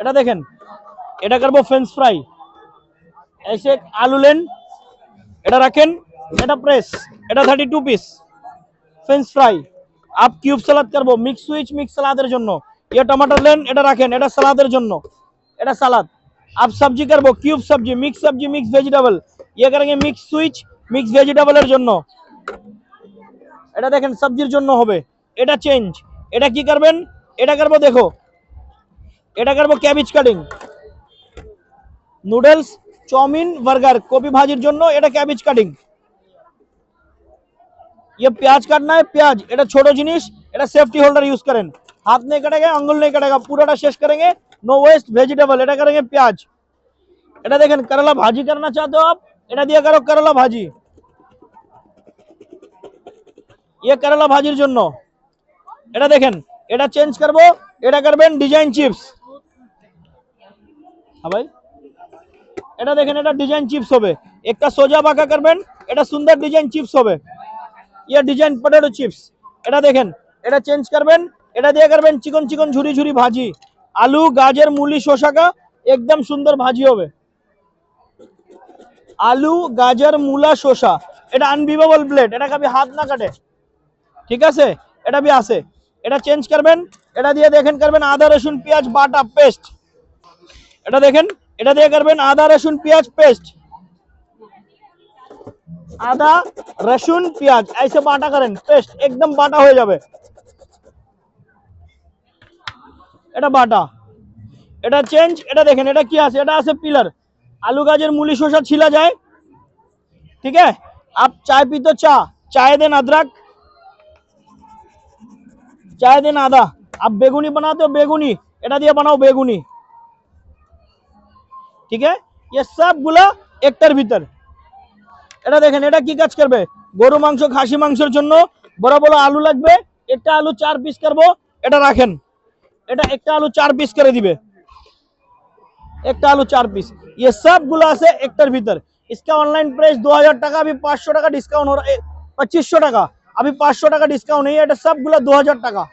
এটা দেখেন এটা করবো ফ্রেঞ্চ ফ্রাই এসে আলু লেন এটা রাখেন এটা প্রেস এটা thirty two piece french fry up cube salad করবো মিক্স সুইচ মিক্স সালাদের জন্য ये टमाटर लेन এটা রাখেন এটা সালাদের জন্য এটা সালাদ आप सब्जी করবো কিউব সবজি মিক্স সবজি মিক্স ভেজিটেবল ये करेंगे মিক্স সুইচ মিক্স ভেজিটেবলের জন্য এটা দেখেন সবজির জন্য হবে এটা চেঞ্জ এটা কি করবেন এটা করবো দেখো এটা cabbage cutting noodles chowmein burger ভাজির জন্য এটা ক্যাবেজ কাটিং ये प्याज काटना है, प्याज एटा छोटो जिनिस एटा सेफ्टी होल्डर यूज़ करें हाथ नहीं कटेगा अंगुल नहीं कटेगा पूरा शेष करेंगे नो वेस्ट वेजिटेबल एटा करेंगे प्याज एटा देखें करला भाजी करना चाहते हो आप एटा दिया करो करला भाजी ये करला भाजिर জন্য। এটা डिज़ाइन चिप्स হ্যাঁ ভাই। এটা দেখেন, এটা ডিজাইন চিপস হবে। একটা সোজা বাঁকা করবেন, এটা সুন্দর ডিজাইন চিপস হবে। ইয়ে ডিজাইন পটেটো চিপস এটা দেখেন, এটা চেঞ্জ করবেন, এটা দিয়ে করবেন চিকন চিকন ঝুরি ঝুরি ভাজি। আলু, গাজর, মুলি শশাকা একদম সুন্দর ভাজি হবে। আলু, গাজর, মূলা, শসা। এটা আনবিভেবল ব্লেড এটা কবি হাত না কাটে। ঠিক আছে? এটা বি আছে। এটা চেঞ্জ করবেন, এটা দিয়ে দেখেন, করবেন আদা, রসুন, পেঁয়াজ, বাটা পেস্ট এটা দেখেন এটা দিয়ে করবেন আদা রসুন পেঁয়াজ পেস্ট আদা রসুন পেঁয়াজ ऐसे বাটা করেন পেস্ট একদম বাটা হয়ে যাবে এটা বাটা এটা চেঞ্জ এটা দেখেন এটা কি আছে এটা আছে পিলার आलू गाजर मूली शोषा छिला जाए ठीक है आप चाय पी तो चा चाय देन अदरक चाय देन आदा आप बेगुनी बनाते हो बेगुनी এটা দিয়ে বানাও বেগুনি ঠিক আছে ये सब গুলা একটার ভিতর এটা দেখেন এটা কি কাজ করবে গরু মাংস খাসি মাংসের জন্য বড় বড় আলু লাগবে একটা আলু চার পিস করব এটা রাখেন এটা একটা আলু চার পিস করে দিবে একটা আলু চার পিস ये सब गुला আছে একটার ভিতর इसका ऑनलाइन प्राइस 2000 টাকা अभी 500 টাকা ডিসকাউন্ট हो रहा है 2500 টাকা अभी 500 টাকা ডিসকাউন্ট नहीं है এটা সব গুলা 2000 টাকা